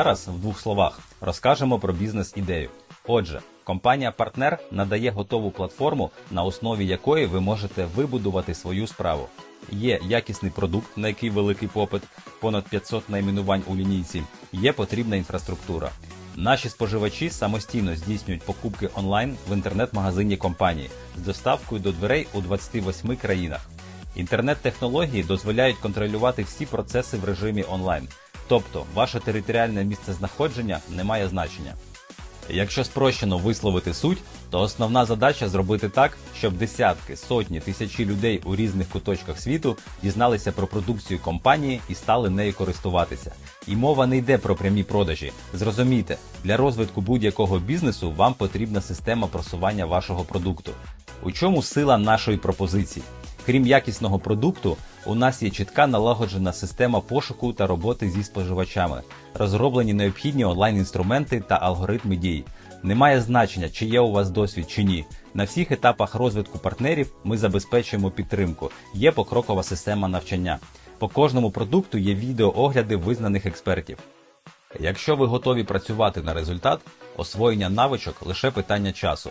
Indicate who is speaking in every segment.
Speaker 1: Зараз в двох словах розкажемо про бізнес-ідею. Отже, компанія партнер надає готову платформу, на основі якої ви можете вибудувати свою справу. Є якісний продукт, на який великий попит, понад 500 найменувань у лінійці, є потрібна інфраструктура. Наші споживачі самостійно здійснюють покупки онлайн в інтернет-магазині компанії з доставкою до дверей у 28 країнах. Інтернет-технології дозволяють контролювати всі процеси в режимі онлайн, тобто ваше територіальне місцезнаходження не має значення. Якщо спрощено висловити суть, то основна задача зробити так, щоб десятки, сотні, тисячі людей у різних куточках світу дізналися про продукцію компанії і стали нею користуватися. І мова не йде про прямі продажі. Зрозумійте, для розвитку будь-якого бізнесу вам потрібна система просування вашого продукту. У чому сила нашої пропозиції? Крім якісного продукту, у нас є чітка налагоджена система пошуку та роботи зі споживачами, розроблені необхідні онлайн-інструменти та алгоритми дій. Немає значення, чи є у вас досвід чи ні. На всіх етапах розвитку партнерів ми забезпечуємо підтримку. Є покрокова система навчання. По кожному продукту є відеоогляди визнаних експертів. Якщо ви готові працювати на результат, освоєння навичок лише питання часу.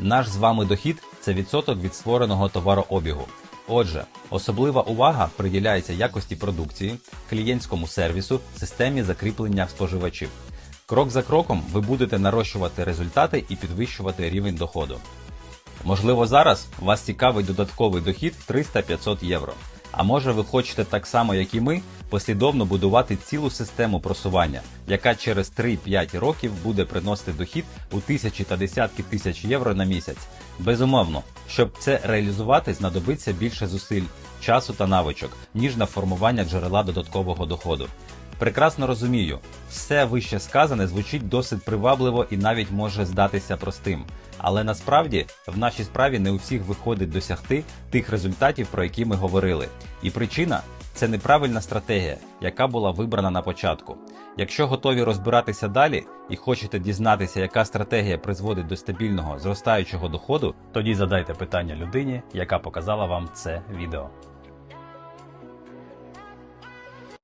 Speaker 1: Наш з вами дохід це відсоток від створеного товарообігу. Отже, особлива увага приділяється якості продукції, клієнтському сервісу, системі закріплення споживачів. Крок за кроком ви будете нарощувати результати і підвищувати рівень доходу. Можливо, зараз вас цікавий додатковий дохід 300-500 євро. А може ви хочете так само, як і ми, послідовно будувати цілу систему просування, яка через 3-5 років буде приносити дохід у тисячі та десятки тисяч євро на місяць. Безумовно, щоб це реалізувати, знадобиться більше зусиль, часу та навичок, ніж на формування джерела додаткового доходу. Прекрасно розумію, все вище сказане звучить досить привабливо і навіть може здатися простим. Але насправді в нашій справі не у всіх виходить досягти тих результатів, про які ми говорили. І причина це неправильна стратегія, яка була вибрана на початку. Якщо готові розбиратися далі і хочете дізнатися, яка стратегія призводить до стабільного зростаючого доходу, тоді задайте питання людині, яка показала вам це відео.